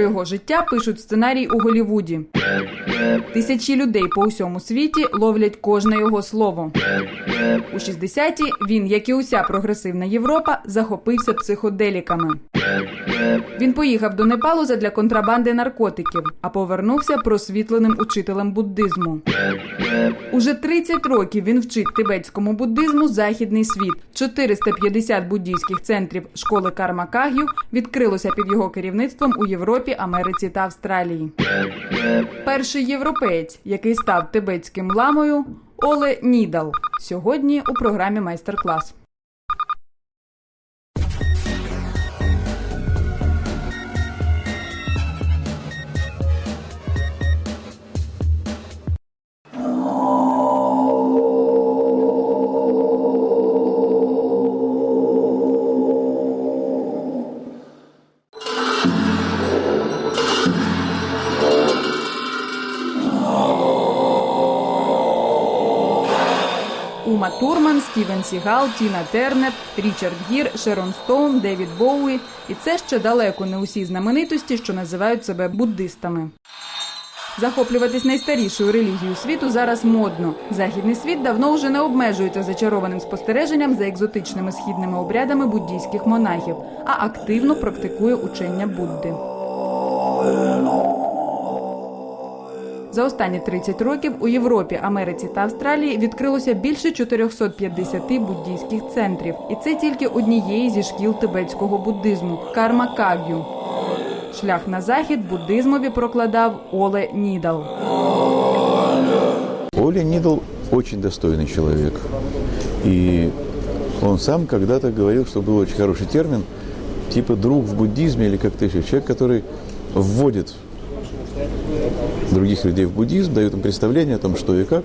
Про його життя пишуть сценарій у Голівуді. Тисячі людей по усьому світі ловлять кожне його слово. У 60-ті він, як і уся прогресивна Європа, захопився психоделіками. Він поїхав до Непалу задля контрабанди наркотиків, а повернувся просвітленим учителем буддизму. Уже 30 років він вчить тибетському буддизму західний світ. 450 буддійських центрів школи Карма Каг'ю відкрилося під його керівництвом у Європі, Америці та Австралії. Перший європеєць, який став тибетським ламою, Оле Нідал. Сьогодні у програмі майстер-клас. Турман, Стівен Сігал, Тіна Тернер, Річард Гір, Шерон Стоун, Девід Боуї. І це ще далеко не усі знаменитості, що називають себе буддистами. Захоплюватись найстарішою релігією світу зараз модно. Західний світ давно вже не обмежується зачарованим спостереженням за екзотичними східними обрядами буддійських монахів, а активно практикує учення Будди. За останні 30 років у Європі, Америці та Австралії відкрилося більше 450 буддійських центрів, і це тільки однієї зі шкіл тибетського буддизму карма Каг'ю. Шлях на захід буддизмові прокладав Оле Нідал. Оля Нидл очень достойный человек. И он сам когда-то говорил, что был очень хороший термин, типа друг в буддизме или как-то еще. Человек, который вводит других людей в буддизм, дает им представление о том, что и как,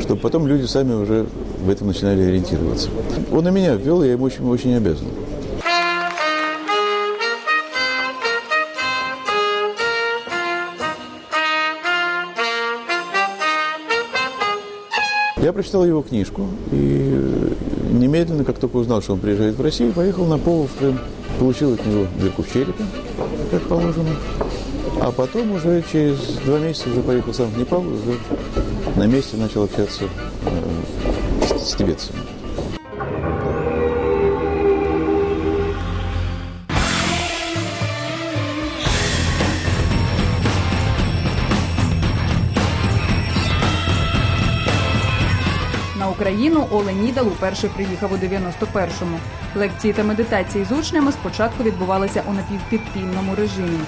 чтобы потом люди сами уже в этом начинали ориентироваться. Он и меня ввел, я ему очень, очень обязан. Я прочитал его книжку и немедленно, как только узнал, что он приезжает в Россию, поехал на Пову в Крым. Получил от него дырку в черепе, как положено. А потом уже через два месяца уже поехал сам в Непал, уже на месте начал общаться э, с, тибетцами. На Україну Оле Нідал уперше приїхав у 91-му. Лекції та медитації з учнями спочатку відбувалися у напівпідпільному режимі.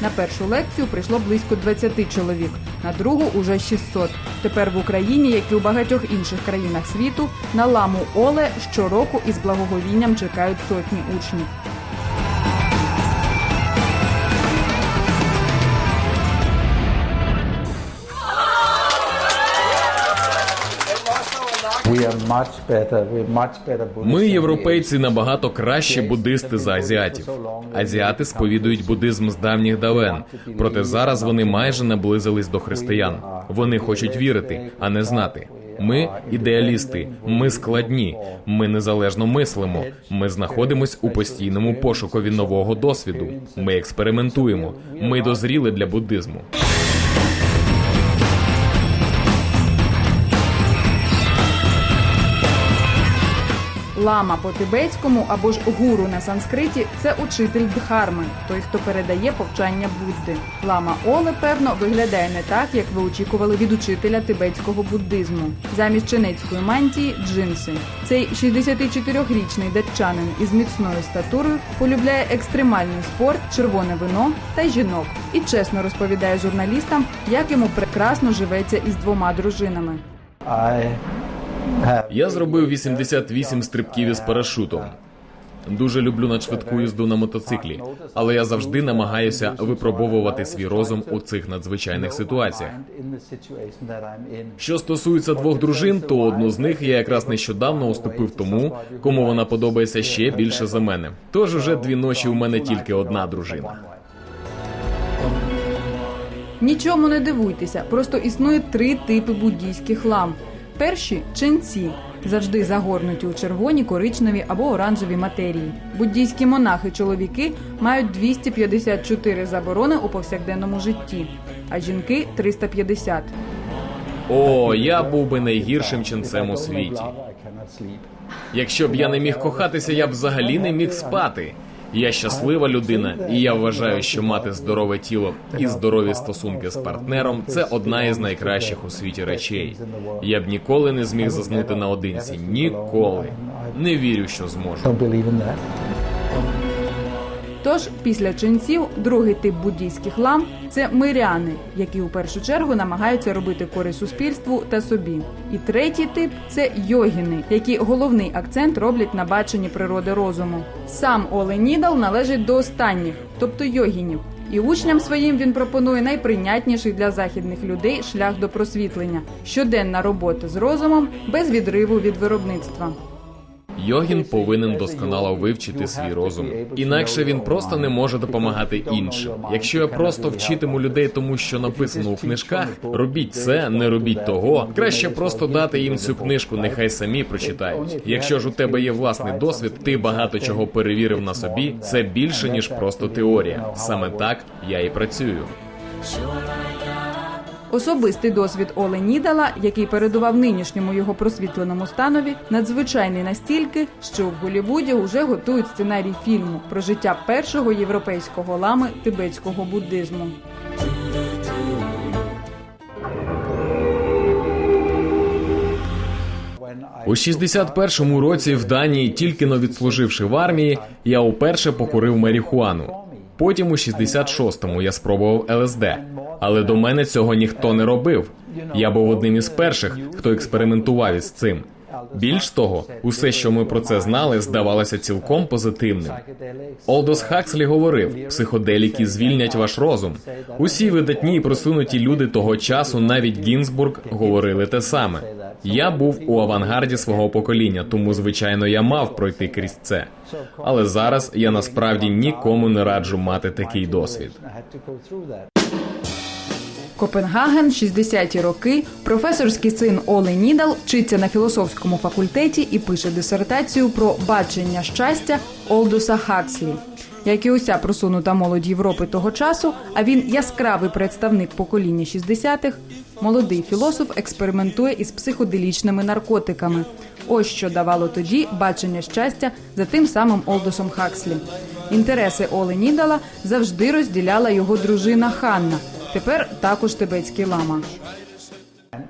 На першу лекцію прийшло близько 20 чоловік, на другу уже 600. Тепер в Україні, як і у багатьох інших країнах світу, на ламу Оле щороку із благоговінням чекають сотні учнів. Ми, європейці, набагато кращі буддисти за азіатів. Азіати сповідують буддизм з давніх давен. Проте зараз вони майже наблизились до християн. Вони хочуть вірити, а не знати. Ми ідеалісти, ми складні, ми незалежно мислимо. Ми знаходимось у постійному пошукові нового досвіду. Ми експериментуємо. Ми дозріли для буддизму. Лама по-тибетському або ж гуру на санскриті це учитель дхарми, той, хто передає повчання Будди. Лама Оле, певно, виглядає не так, як ви очікували від учителя тибетського буддизму. Замість чинецької мантії джинси. Цей 64-річний датчанин із міцною статурою полюбляє екстремальний спорт, червоне вино та жінок. І чесно розповідає журналістам, як йому прекрасно живеться із двома дружинами. I Я зробив 88 стрибків із парашутом. Дуже люблю надшвидку їзду на мотоциклі, але я завжди намагаюся випробовувати свій розум у цих надзвичайних ситуаціях. Що стосується двох дружин, то одну з них я якраз нещодавно уступив тому, кому вона подобається ще більше за мене. Тож уже дві ночі у мене тільки одна дружина. Нічому не дивуйтеся, просто існує три типи буддійських лам. Перші ченці. завжди загорнуті у червоні, коричневі або оранжеві матерії. Буддійські монахи-чоловіки мають 254 заборони у повсякденному житті, а жінки 350. О, я був би найгіршим ченцем у світі. Якщо б я не міг кохатися, я б взагалі не міг спати. Я щаслива людина, і я вважаю, що мати здорове тіло і здорові стосунки з партнером це одна із найкращих у світі речей. Я б ніколи не зміг заснути наодинці. Ніколи. Не вірю, що зможу. Тож, після ченців, другий тип буддійських лам це миряни, які у першу чергу намагаються робити користь суспільству та собі. І третій тип це йогіни, які головний акцент роблять на баченні природи розуму. Сам Оле Нідал належить до останніх, тобто йогінів. І учням своїм він пропонує найприйнятніший для західних людей шлях до просвітлення щоденна робота з розумом без відриву від виробництва. Йогін повинен досконало вивчити свій розум. Інакше він просто не може допомагати іншим. Якщо я просто вчитиму людей тому, що написано у книжках, робіть це, не робіть того. Краще просто дати їм цю книжку, нехай самі прочитають. Якщо ж у тебе є власний досвід, ти багато чого перевірив на собі. Це більше ніж просто теорія. Саме так я і працюю. Особистий досвід Оле Нідала, який передував нинішньому його просвітленому станові, надзвичайний настільки, що в Голлівуді уже готують сценарій фільму про життя першого європейського лами тибетського буддизму. У 61-му році в Данії, тільки но відслуживши в армії, я уперше покурив марихуану. Потім у 66-му я спробував ЛСД, але до мене цього ніхто не робив. Я був одним із перших, хто експериментував із цим. Більш того, усе, що ми про це знали, здавалося цілком позитивним. Олдос Хакслі говорив: психоделіки звільнять ваш розум. Усі видатні і просунуті люди того часу, навіть Гінзбург, говорили те саме. Я був у авангарді свого покоління, тому звичайно я мав пройти крізь це. Але зараз я насправді нікому не раджу мати такий досвід. Копенгаген, 60-ті роки. Професорський син Оле Нідал вчиться на філософському факультеті і пише дисертацію про бачення щастя Олдоса Хакслі. Як і уся просунута молодь Європи того часу, а він яскравий представник покоління 60-х, молодий філософ експериментує із психоделічними наркотиками. Ось що давало тоді бачення щастя за тим самим Олдосом Хакслі. Інтереси Оле Нідала завжди розділяла його дружина Ханна. Тепер також тибетський лама.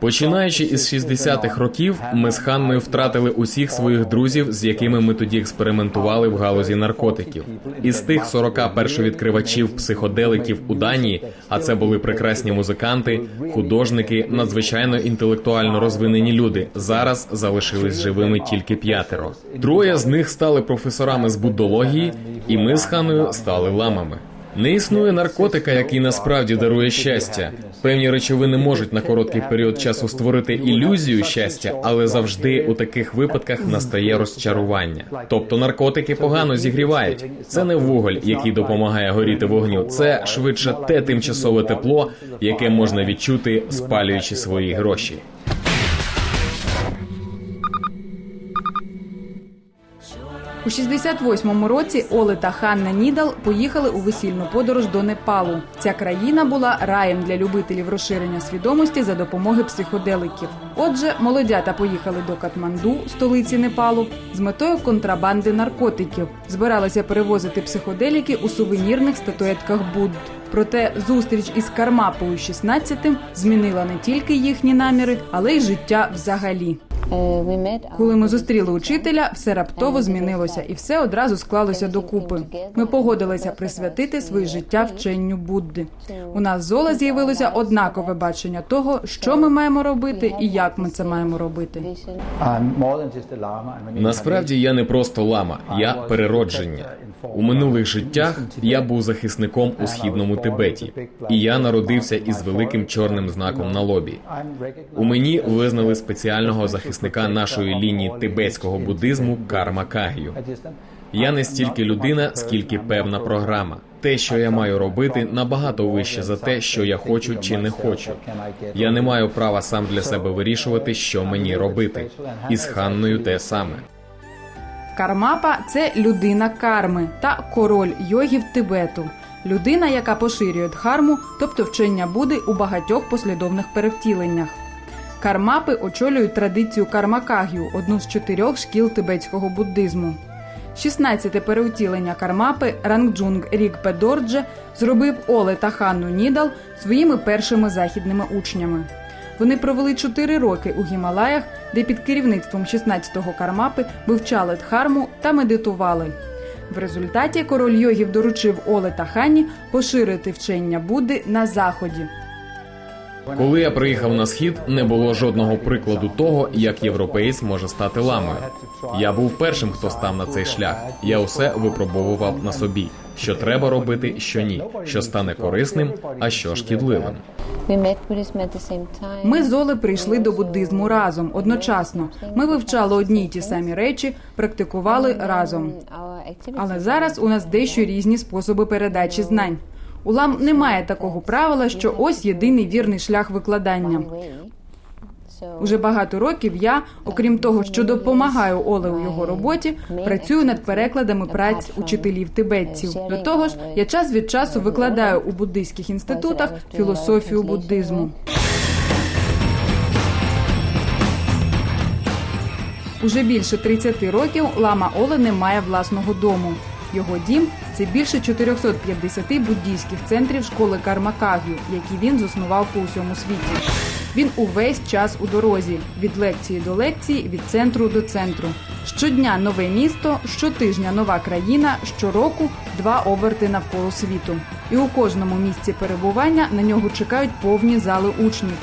Починаючи із 60-х років, ми з Ханною втратили усіх своїх друзів, з якими ми тоді експериментували в галузі наркотиків. Із тих 40 першовідкривачів психоделиків у Данії, а це були прекрасні музиканти, художники, надзвичайно інтелектуально розвинені люди. Зараз залишились живими тільки п'ятеро. Троє з них стали професорами з буддології, і ми з Ханною стали ламами. Не існує наркотика, який насправді дарує щастя. Певні речовини можуть на короткий період часу створити ілюзію щастя, але завжди у таких випадках настає розчарування. Тобто наркотики погано зігрівають. Це не вуголь, який допомагає горіти вогню. Це швидше те тимчасове тепло, яке можна відчути, спалюючи свої гроші. У 68-му році Оле та Ханна Нідал поїхали у весільну подорож до Непалу. Ця країна була раєм для любителів розширення свідомості за допомоги психоделиків. Отже, молодята поїхали до Катманду, столиці Непалу, з метою контрабанди наркотиків. Збиралися перевозити психоделіки у сувенірних статуетках Будд. Проте зустріч із Кармапою 16-тим змінила не тільки їхні наміри, але й життя взагалі. Коли ми зустріли учителя, все раптово змінилося, і все одразу склалося докупи. Ми погодилися присвятити своє життя вченню Будди. У нас з Ола з'явилося однакове бачення того, що ми маємо робити і як ми це маємо робити. Насправді я не просто лама, я переродження. У минулих життях я був захисником у східному Тибеті, і я народився із великим чорним знаком на лобі. У мені визнали спеціального захисника нашої лінії тибетського буддизму Карма Кагію. Я не стільки людина, скільки певна програма. Те, що я маю робити, набагато вище за те, що я хочу чи не хочу. Я не маю права сам для себе вирішувати, що мені робити. І з Ханною те саме. Кармапа це людина карми та король йогів Тибету. Людина, яка поширює дхарму, тобто вчення Буди у багатьох послідовних перевтіленнях. Кармапи очолюють традицію кармакаг'ю, одну з чотирьох шкіл тибетського буддизму. 16-те перевтілення Кармапи Рангджунг Рікпе Дордже зробив Оле та Ханну Нідал своїми першими західними учнями. Вони провели 4 роки у Гімалаях, де під керівництвом 16-го Кармапи вивчали дхарму та медитували. В результаті король йогів доручив Оле та Ханні поширити вчення Будди на заході. Коли я приїхав на схід, не було жодного прикладу того, як європеєць може стати ламою. Я був першим, хто став на цей шлях. Я усе випробовував на собі, що треба робити, що ні, що стане корисним, а що шкідливим. Ми з Оле прийшли до буддизму разом одночасно. Ми вивчали одні й ті самі речі, практикували разом. Our Але зараз у нас дещо різні способи передачі знань. Улам немає такого правила, що ось єдиний вірний шлях викладання. Уже багато років я, окрім того, що допомагаю Оле у його роботі, працюю над перекладами праць учителів тибетців. До того ж, я час від часу викладаю у буддийських інститутах філософію буддизму. Уже більше 30 років лама Оле не має власного дому. Його дім це більше 450 буддійських центрів школи Кармакаг'ю, які він заснував по усьому світі. Він увесь час у дорозі від лекції до лекції, від центру до центру. Щодня нове місто, щотижня нова країна, щороку два оберти навколо світу. І у кожному місці перебування на нього чекають повні зали учнів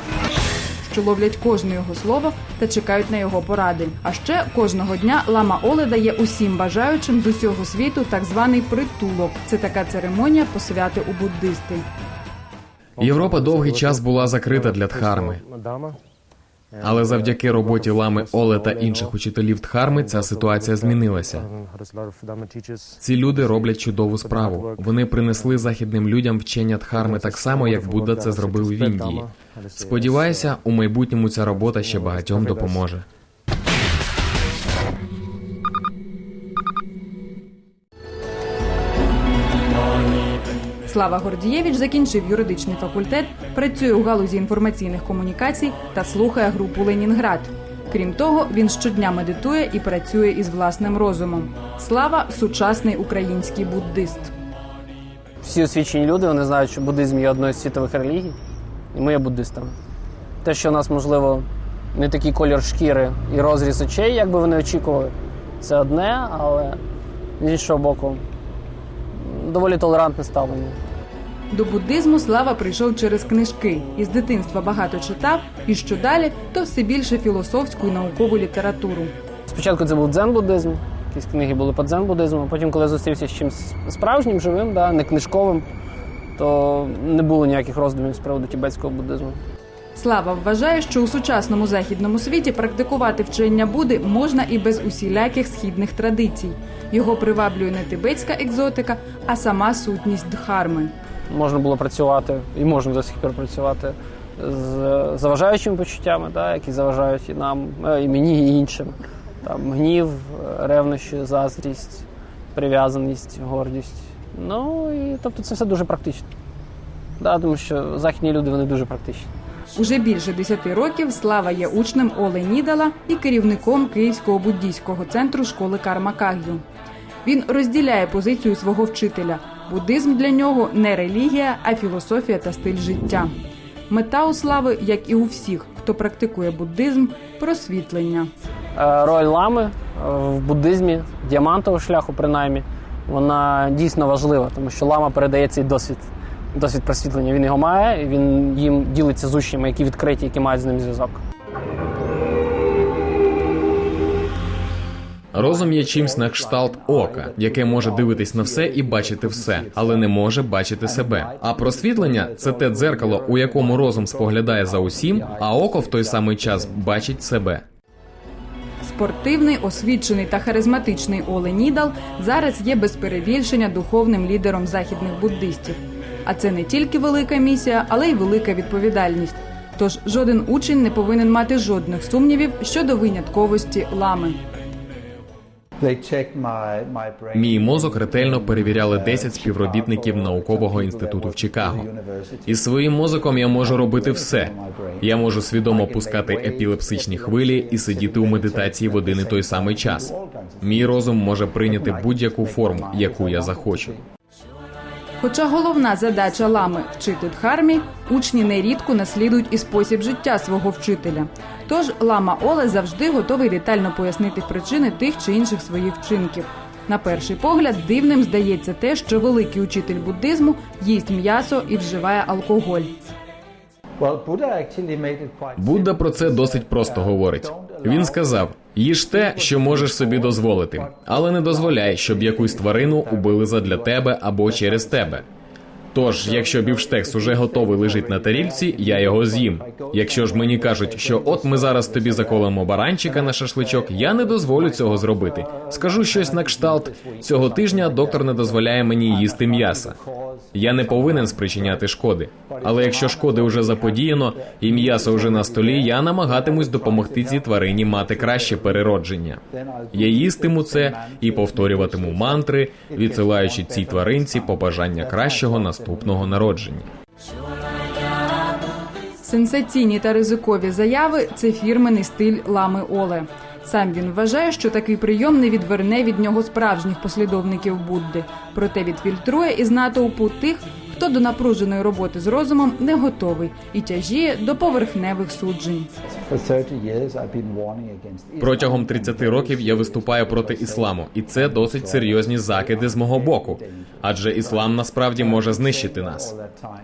що ловлять кожне його слово та чекають на його поради. А ще кожного дня лама Оле дає усім бажаючим з усього світу так званий притулок. Це така церемонія посвяти у буддисти. Європа довгий час була закрита для дхарми. Але завдяки роботі лами Оле та інших учителів дхарми ця ситуація змінилася. Ці люди роблять чудову справу. Вони принесли західним людям вчення дхарми так само, як Будда це зробив в Індії. Сподіваюся, у майбутньому ця робота ще багатьом допоможе. Слава Гордієвич закінчив юридичний факультет, працює у галузі інформаційних комунікацій та слухає групу Ленінград. Крім того, він щодня медитує і працює із власним розумом. Слава сучасний український буддист. всі освічені люди вони знають, що буддизм є одною з світових релігій, і ми є буддистами. Те, що у нас, можливо, не такий колір шкіри і розріз очей, як би вони очікували, це одне, але з іншого боку, доволі толерантне ставлення. До буддизму Слава прийшов через книжки. Із дитинства багато читав, і що далі, то все більше філософську і наукову літературу. Спочатку це був дзен-буддизм, якісь книги були по дзен-буддизму, потім, коли зустрівся з чимось справжнім, живим, да, не книжковим, то не було ніяких роздумів з приводу тібетського буддизму. Слава вважає, що у сучасному західному світі практикувати вчення Буди можна і без усіляких східних традицій. Його приваблює не тибетська екзотика, а сама сутність дхарми. можна було працювати і можна до сих пір працювати з заважаючими почуттями, да, які заважають і нам, е, і мені, і іншим. Там гнів, ревнощі, заздрість, прив'язаність, гордість. Ну і тобто це все дуже практично. Да, тому що західні люди вони дуже практичні. Уже більше 10 років Слава є учнем Оле Нідала і керівником Київського буддійського центру школи Кармакаг'ю. Він розділяє позицію свого вчителя. Буддизм для нього не релігія, а філософія та стиль життя. Мета у слави, як і у всіх, хто практикує буддизм, просвітлення. Е, Роль лами е, в буддизмі, діамантового шляху, принаймні, вона дійсно важлива, тому що лама передає цей досвід. Досвід просвітлення. Він його має, він їм ділиться з учнями, які відкриті, які мають з ним зв'язок. Розум є чимсь на кшталт ока, яке може дивитись на все і бачити все, але не може бачити себе. А просвітлення це те дзеркало, у якому розум споглядає за усім, а око в той самий час бачить себе. Спортивний, освічений та харизматичний Оле Нідал зараз є без перебільшення духовним лідером західних буддистів. А це не тільки велика місія, але й велика відповідальність. Тож жоден учень не повинен мати жодних сумнівів щодо винятковості лами. Мій мозок ретельно перевіряли 10 співробітників наукового інституту в Чикаго. Із своїм мозоком я можу робити все. Я можу свідомо пускати епілепсичні хвилі і сидіти у медитації в один і той самий час. Мій розум може прийняти будь-яку форму, яку я захочу. Хоча головна задача лами вчити дхармі, учні нерідко наслідують і спосіб життя свого вчителя. Тож лама Оле завжди готовий детально пояснити причини тих чи інших своїх вчинків. На перший погляд, дивним здається те, що великий учитель буддизму їсть м'ясо і вживає алкоголь. Будда про це досить просто говорить. Він сказав: їж те, що можеш собі дозволити, але не дозволяй, щоб якусь тварину убили задля тебе або через тебе. Тож, якщо бівштекс уже готовий лежить на тарільці, я його з'їм. Якщо ж мені кажуть, що от ми зараз тобі заколемо баранчика на шашличок, я не дозволю цього зробити. Скажу щось на кшталт. Цього тижня доктор не дозволяє мені їсти м'яса. Я не повинен спричиняти шкоди. Але якщо шкоди вже заподіяно і м'ясо вже на столі, я намагатимусь допомогти цій тварині мати краще переродження. Я їстиму це і повторюватиму мантри, відсилаючи цій тваринці побажання кращого наступного народження. Сенсаційні та ризикові заяви це фірменний стиль лами Оле. Сам він вважає, що такий прийом не відверне від нього справжніх послідовників Будди, проте відфільтрує із натовпу тих, хто до напруженої роботи з розумом не готовий і тяжіє до поверхневих суджень. For 30 years, I've been warning against Islam. Протягом 30 років я виступаю проти ісламу, і це досить серйозні закиди з мого боку. Адже іслам насправді може знищити нас.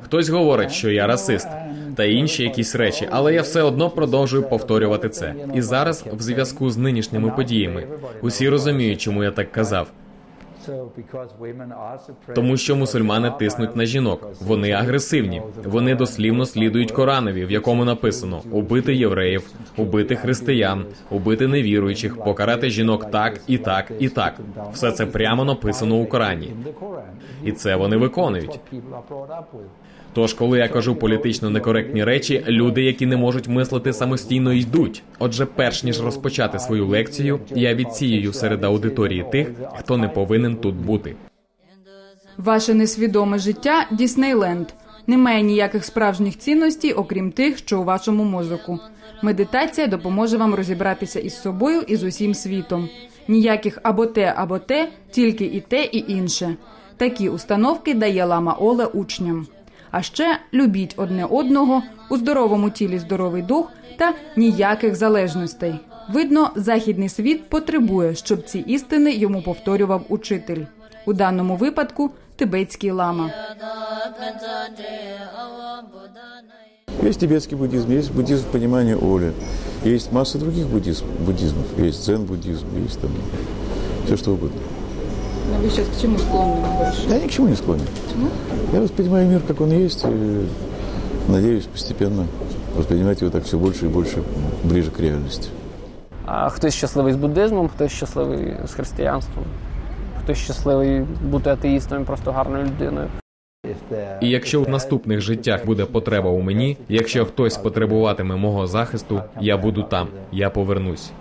Хтось говорить, що я расист та інші якісь речі, але я все одно продовжую повторювати це. І зараз, в зв'язку з нинішніми подіями, усі розуміють, чому я так казав. Тому що мусульмани тиснуть на жінок. Вони агресивні. Вони дослівно слідують Коранові, в якому написано убити євреїв, убити християн, убити невіруючих, покарати жінок так і так і так. Все це прямо написано у Корані, і це вони виконують. Тож, коли я кажу політично некоректні речі, люди, які не можуть мислити самостійно, йдуть. Отже, перш ніж розпочати свою лекцію, я відсіюю серед аудиторії тих, хто не повинен тут бути. Ваше несвідоме життя Діснейленд. Немає ніяких справжніх цінностей, окрім тих, що у вашому мозоку. Медитація допоможе вам розібратися із собою і з усім світом. Ніяких або те, або те, тільки і те, і інше. Такі установки дає лама Оле учням. А ще любіть одне одного, у здоровому тілі здоровий дух та ніяких залежностей. Видно, західний світ потребує, щоб ці істини йому повторював учитель. У даному випадку тибетський лама. Есть тибетский буддизм, есть буддизм в понимании Оли, есть масса других буддизм, буддизмов, есть дзен-буддизм, есть там все что угодно. Ну, ви зараз к чому склонні більше? Я ни к чему не склонен. Я воспринимаю мир, как он есть, и надеюсь постепенно воспринимать его так все больше и больше ближе к реальности. А хтось щасливий з буддизмом, хтось щасливий з християнством, хтось щасливий бути атеїстом і просто гарною людиною. І якщо в наступних життях буде потреба у мені, якщо хтось потребуватиме мого захисту, я буду там, я повернусь.